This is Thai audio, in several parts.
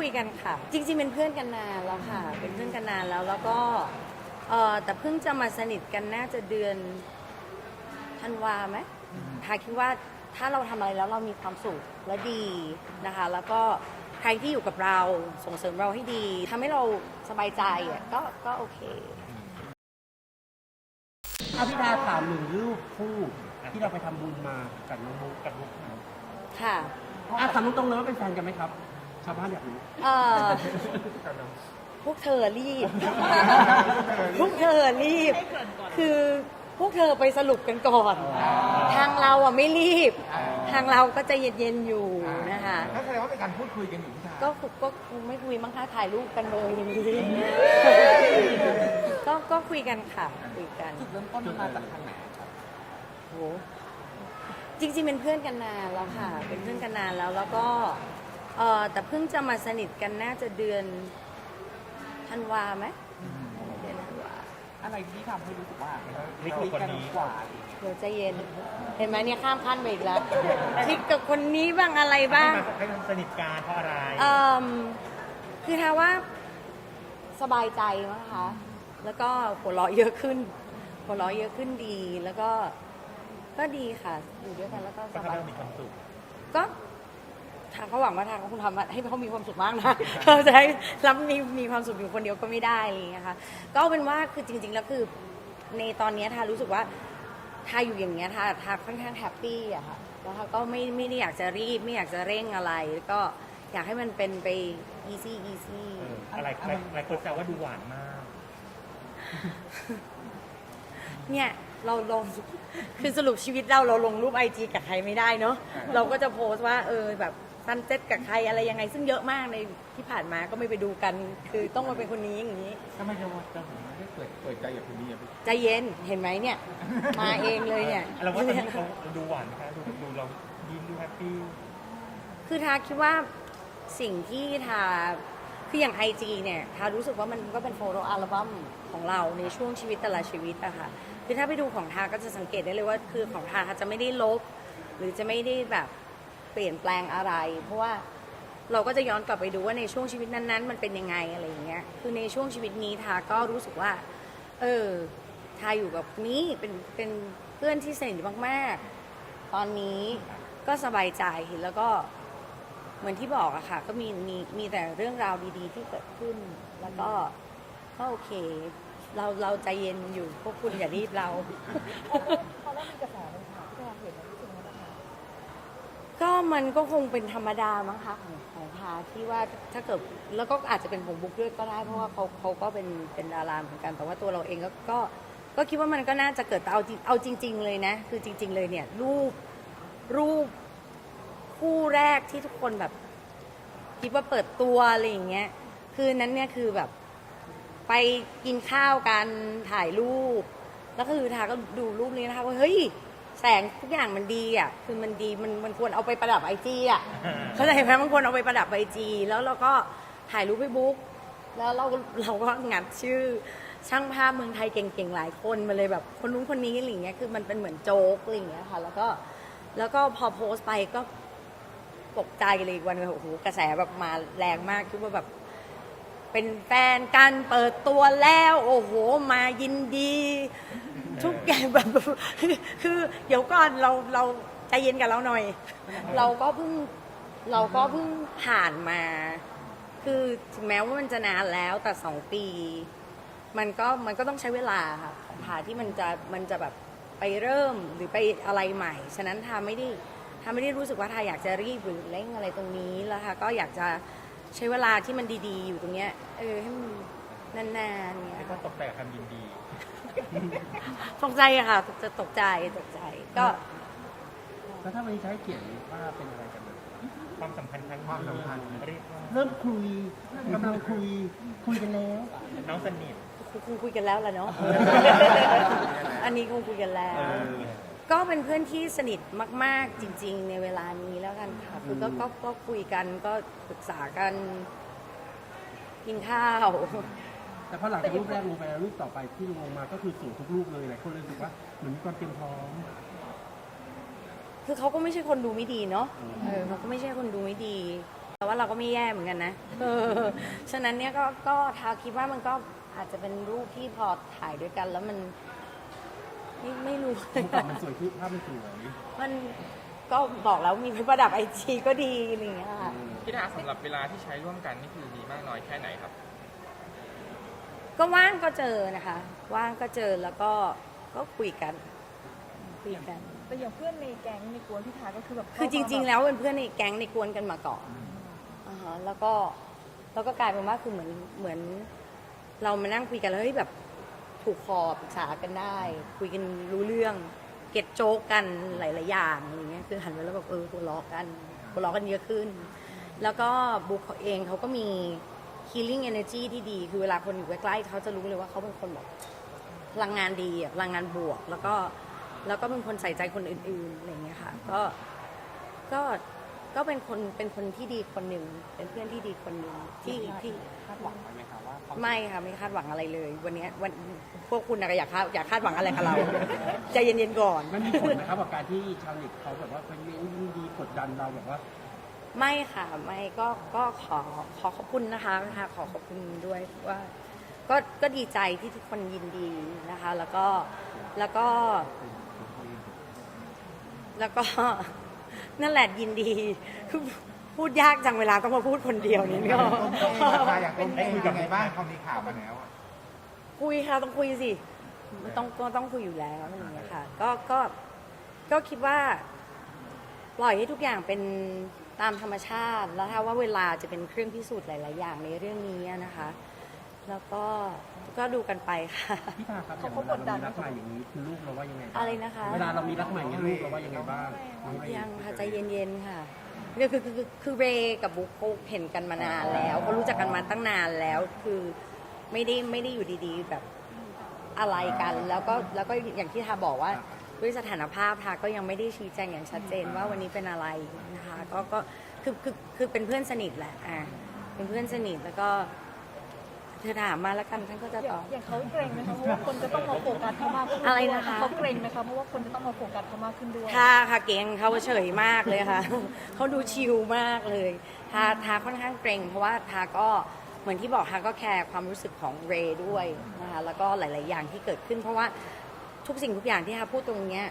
คุยกันค่ะ จริงๆเป็นเพื่อนกันนานแล้วค่ะ เป็นเพื่อนกันนานแล้วแล้วก็เออแต่เพิ่งจะมาสนิทกันน่าจะเดือนธันวาไหมทาคิดว่าถ้าเราทำอะไรแล้วเรามีความสุขและดีนะคะ แล้วก็ใครที่อยู่กับเราส่งเสริมเราให้ดีทำให้เราสบายใจอะก็ก็โอเคอาพี่ดาถามหนึ่งรูปคู่ที่เราไปทำบุญมากับน้องมุกกับมุกค่ะ อะถามตรงๆเลยว่าเป็นแฟนกันไหมครับ ชาวบ้านอยากรู้เออพวกเธอรีบ พวกเธอรีบ คือพวกเธอไปสรุปกันก่อน ทางเราอะไม่รีบ ทางเราก็จะเย็นๆอยู่นะคะนั่นแสดงว่าเป็นการพูดคุยกันอยู่ที่ทางก็คุก็คงไม่คุยมั้งคะถ่ายรูปกันเลยอย่างนี้ก็ก็คุยกันค่ะคุยกันจุดเริ่มต้นมันมาจากทางไหนครับโหจริงๆเป็นเพื่อนกันนานแล้วค่ะ เป็นเพื่อนกันนานแล้วแล้วก็ เออแต่เพิ่งจะมาสนิทกันน่าจะเดือนธันวาไหมเดือนธันวาอะไรที่ทำให้รู้สึกว่าคลิกกันกว่าอะไรอย่างเงี้ยเดี๋ยวใจเย็น เห็นไหมเนี่ยข้ามขั้นไปอีกแล้วคลิกกับคนนี้บ้างอะไรบ้างให้มันสนิทกันเพราะอะไรเอ่มคือถ้าว่าสบายใจมั้งคะ แล้วก็หัวเราะเยอะขึ้น หัวเราะเยอะขึ้นดี แล้วก็ ก็ดีค่ะ อยู่ด้วยกันแล้วก็สก็ทำบาให้ยเรามีความสุข ก็ ทางเขาหวังว่าทางเขาคงทำให้เขามีความสุขมากนะ เขาจะให้รับมีมีความสุขอยู่คนเดียวก็ไม่ได้อะไรอย่างเงี้ยค่ะก็เอาเป็นว่าคือจริง ๆ แล้วคือในตอนเนี้ยทารู้สึกว่าทาอยู่อย่างเงี้ยทาทาค่อนข้างแฮปปี้อะค่ะแล้วทาก็ไม่ไม่ได้อยากจะรีบไม่อยากจะเร่งอะไรแล้วก็อยากให้มันเป็นไป easy easy เอออะไรหลายหลายคนแซวว่าดูหวานมาก เนี่ยเราลงคือสรุปชีวิตเราเราลงรูปไอจีกับใครไม่ได้เนาะเราก็จะโพสต์ว่าเออแบบ ซันเซ็ตกับใครอะไรยังไง ซึ่งเยอะมากในที่ผ่านมาก็ไม่ไปดูกัน คือต้องมาเป็นคนนี้อย่างนี้ ทำไมจะว่าจะถึงไม่ได้เปิดเปิดใจกับคนนี้อะพี่ใจเย็นเห็นไหมเนี่ย มาเองเลยเนี่ย เราว่าตอนนี้เขาดูหวานไหมคะดูดูเรายิ้มดูแฮปปี้คือทาคิดว่าสิ่งที่ทาคืออย่างไอจีเนี่ยทารู้สึกว่ามันก็เป็นโฟโต้อัลบั้มของเราในช่วงชีวิตแต่ละชีวิตอะค่ะคือถ้าไปดูของทาก็จะสังเกตได้เลยว่า คือของทาจะไม่ได้ลบ หรือจะไม่ได้แบบ เปลี่ยนแปลงอะไร เพราะว่าเราก็จะย้อนกลับไปดูว่าในช่วงชีวิตนั้นๆ มันเป็นยังไงอะไรอย่างเงี้ย คือในช่วงชีวิตนี้ทาก็รู้สึกว่า เออ ทาอยู่กับนี้เป็นเป็นเพื่อนที่สนิทมากๆ ตอนนี้ก็สบายใจแล้วก็เหมือนที่บอกอะค่ะ ก็มีมีมีแต่เรื่องราวดีๆ ที่เกิดขึ้น แล้วก็ก็โอเค เราเราใจเย็นอยู่พวกคุณอย่ารีบเราพอเริ่มมีกระแสเลย ก็มันก็คงเป็นธรรมดามั้งคะของของพาที่ว่าถ้าเกิดแล้วก็อาจจะเป็นของบุ๊กด้วยก็ได้เพราะว่าเขาเขาก็เป็นเป็นดาราเหมือนกันแต่ว่าตัวเราเองก็ก็ก็คิดว่ามันก็น่าจะเกิดแต่เอาจริงเอาจริง ๆ เลยนะ คือจริง ๆ เลยเนี่ยรูปรูปคู่แรกที่ทุกคนแบบ คิดว่าเปิดตัวอะไรอย่างเงี้ยคือนั้นเนี่ยคือแบบ ไปกินข้าวกันถ่ายรูป แล้วคือทาก็ดูรูปนี้นะคะว่าเฮ้ย แสงทุกอย่างมันดีอะคือมันดีมันมันควรเอาไปประดับไอจีอะเข้าใจไหมมันควรเอาไปประดับไอจีแล้วเราก็ถ่ายรูปให้บุ๊กแล้วเราเราก็งัดชื่อ ช่างภาพเมืองไทยเก่งๆหลายคนมาเลยแบบคนนู้นคนนี้อะไรอย่างเงี้ยคือมันเป็นเหมือนโจ๊กอะไรอย่างเงี้ยค่ะ แล้วก็แล้วก็พอโพสต์ไปก็ตกใจเลยอีกวันหนึงโอ้โหกระแสแบบมาแรงมากคิดว่าแบบเป็นแฟนกันเปิดตัวแล้ว โอ้โห มายินดี ทุกอย่างแบบคือคือเดี๋ยวก่อนเราเราใจเย็นกับเราหน่อย เราก็เพิ่งเราก็เพิ่งผ่านมา คือถึงแม้ว่ามันจะนานแล้วแต่สองปี มันก็มันก็ต้องใช้เวลาค่ะของพาที่มันจะมันจะแบบไปเริ่มหรือไปอะไรใหม่ ฉะนั้นทาไม่ได้ทาไม่ได้รู้สึกว่าทาอยากจะรีบหรือเร่งอะไรตรงนี้แล้วทาก็อยากจะใช้เวลาที่มันดีๆ อยู่ตรงเนี้ยเออให้มันนานๆเนี่ยแล้วก็ตกแต่คำยินดี ตกใจอะค่ะจะตกใจตกใจก็แล้วถ้าวันนี้จะให้เขียนว่าเป็นอะไรกันเลยความสัมพันธ์ครั้งความสัมพันธ์เรียกว่าเริ่มคุยกำลังคุยคุยกันแล้ว น้องสนิทคงคุยกันแล้วล่ะเนาะอันนี้คงคุยกันแล้วเออก็เป็นเพื่อนที่สนิทมาก ๆ จริง ๆ ในเวลานี้แล้วกันค่ะคือก็ก็ก็คุยกันก็ปรึกษากันกินข้าว แต่พอหลังจากรูปแรกลงไปแล้วรูปต่อไปที่ลงมาก็คือสวยทุกรูปเลยหลายคนเลยรู้สึกว่าเหมือนมีความเตรียมพร้อม คือเขาก็ไม่ใช่คนดูไม่ดีเนาะเออเขาก็ไม่ใช่คนดูไม่ดี แต่ว่าเราก็ไม่แย่เหมือนกันนะเออฉะนั้นเนี่ยก็ก็ทาคิดว่ามันก็อาจจะเป็นรูปที่พอถ่ายด้วยกัน แล้วมัน ไม่ไม่รู้ มุกกลับมันสวยขึ้นภาพมันสวยมันก็บอกแล้วมีประดับไอจีก็ดีอะไรอย่างเงี้ยค่ะ พี่ดาสำหรับเวลาที่ใช้ร่วมกันนี่คือดีมากน้อยแค่ไหนครับ ก็ว่างก็เจอนะคะ ว่างก็เจอแล้วก็ก็คุยกันคุยกัน แต่อย่างเพื่อนในแก๊งในกวนพี่ทาก็คือแบบคือจริง ๆ แล้วเป็นเพื่อนในแก๊งในกวนกันมาก่อนอ่าฮะแล้วก็แล้วก็กลายเป็นว่าคือเหมือนเหมือน เรามานั่งคุยกันแล้วเฮ้ยแบบถูกคอปรึกษากันได้ คุยกันรู้เรื่อง เก็ตโจ๊กกันหลายๆอย่างอะไรเงี้ยคือหันไปแล้วแบบเออหัวเราะกันหัวเราะกันเยอะขึ้น แล้วก็บุ๊กเขาเองเขาก็มี healing energy ที่ดี คือเวลาคนอยู่ใกล้ๆเขาจะรู้เลยว่าเขาเป็นคนแบบพลังงานดีอะพลังงานบวก แล้วก็แล้วก็เป็นคนใส่ใจคนอื่นๆอะไรเงี้ยค่ะก็ก็ก็เป็นคนเป็นคนที่ดีคนหนึ่งเป็นเพื่อนที่ดีคนหนึ่งที่ที่คาดหวังไหมคะว่าเขาไม่ค่ะไม่คาดหวังอะไรเลย วันเนี้ยวันพวกคุณนะก็อยากคาดอยากคาดหวังอะไรกับเรา ใจเย็นๆก่อน มันมีผลนะครับกับการที่ชาวเน็ตเขาแบบว่าไปเลี้ยงยินดีกดดันเราแบบว่า ไม่ค่ะไม่ก็ก็ขอขอขอบคุณนะคะค่ะขอขอบคุณด้วยว่าก็ก็ดีใจที่ทุกคนยินดีนะคะ แล้วก็แล้วก็ แล้วก็นั่นแหละยินดีคือพูดยากจังเวลาต้องมาพูดคนเดียวนี่ก็มาอย่างต้นเป็นยังไงบ้างพอมีข่าวมาแล้วอะคุยค่ะต้องคุยสิมันต้องก็ต้องคุยอยู่แล้วอะไรอย่างเงี้ยค่ะ ก็ก็ก็คิดว่า ปล่อยให้ทุกอย่างเป็น ตามธรรมชาติ แล้วถ้าว่าเวลาจะเป็นเครื่องพิสูจน์หลาย ๆ อย่างในเรื่องนี้นะคะ แล้วก็ก็ดูกันไปค่ะ พี่ตาครับอย่างเวลาเรามีรักใหม่อย่างนี้คือลูกเราว่ายังไงบ้างอะไรนะคะ เวลาเรามีรักใหม่อย่างนี้ลูกเราว่ายังไงบ้างน้องเรยังค่ะใจเย็น ๆ ค่ะคือคือคือคือคือเรย์กับบุ๊กเขาเห็นกันมานานแล้วเขารู้จักกันมาตั้งนานแล้ว คือไม่ได้ไม่ได้อยู่ดี ๆ แบบอะไรกัน แล้วก็แล้วก็อย่างที่ทาบอกว่า ด้วยสถานภาพทาก็ยังไม่ได้ชี้แจงอย่างชัดเจนว่าวันนี้เป็นอะไรนะคะก็ก็คือคือคือเป็นเพื่อนสนิทแหละอะเป็นเพื่อนสนิทแล้วก็เธอถามมาแล้วกันท่านก็จะอตย่าองบอย่างเขาเกรงไหมคะเพราะว่าคนจะต้องมาโฟกัสเขามากขึ้นอะไรนะคะ เขาเกรงไหมคะเพราะว่าคนจะต้องมาโฟกัสเขามากขึ้นด้วยค่ะค่ะเก่งเขาเฉยมากเลยค่ะ เขาดูชิลมากเลยทาทาค่อนข้างเกรงเพราะว่าทาก็เหมือนที่บอกทาก็แคร์ความรู้สึกของเรย์ด้วยนะคะแล้วก็หลาย ๆ อย่างที่เกิดขึ้นเพราะว่า ทุกสิ่งทุกอย่างที่ทาพูดตรงเนี้ย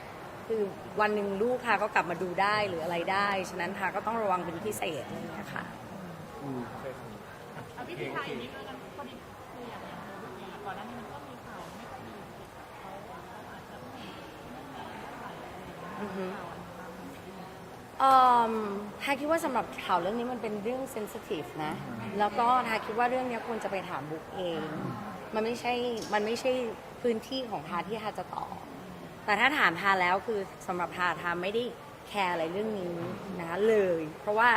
คือวันหนึ่งลูกทาก็กลับมาดูได้หรืออะไรได้ ฉะนั้นทาก็ต้องระวังเป็นพิเศษอะไรอย่างเงี้ยค่ะ อืมอือฮึเอ่อทาคิดว่าสำหรับข่าวเรื่องนี้มันเป็นเรื่องเซนซิทีฟนะ แล้วก็ทาคิดว่าเรื่องนี้ควรจะไปถามบุ๊กเอง มันไม่ใช่ มันไม่ใช่ พื้นที่ของทาที่ทาจะตอบแต่ถ้าถามทาแล้วคือสำหรับทาทาไม่ได้แคร์อะไรเรื่องนี้นะเลย เพราะว่า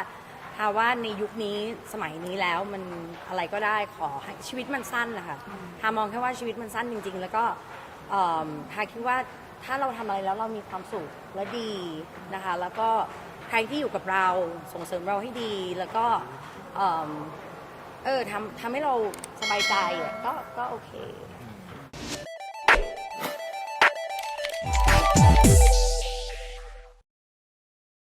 ทาว่าในยุคนี้สมัยนี้แล้วมันอะไรก็ได้ขอชีวิตมันสั้นนะคะทามองแค่ว่าชีวิตมันสั้นจริง ๆ แล้วก็ทาคิดว่าถ้าเราทำอะไรแล้วเรามีความสุขและดีนะคะ แล้วก็ใครที่อยู่กับเราส่งเสริมเราให้ดีแล้วก็เออทำทำให้เราสบายใจก็ก็โอเค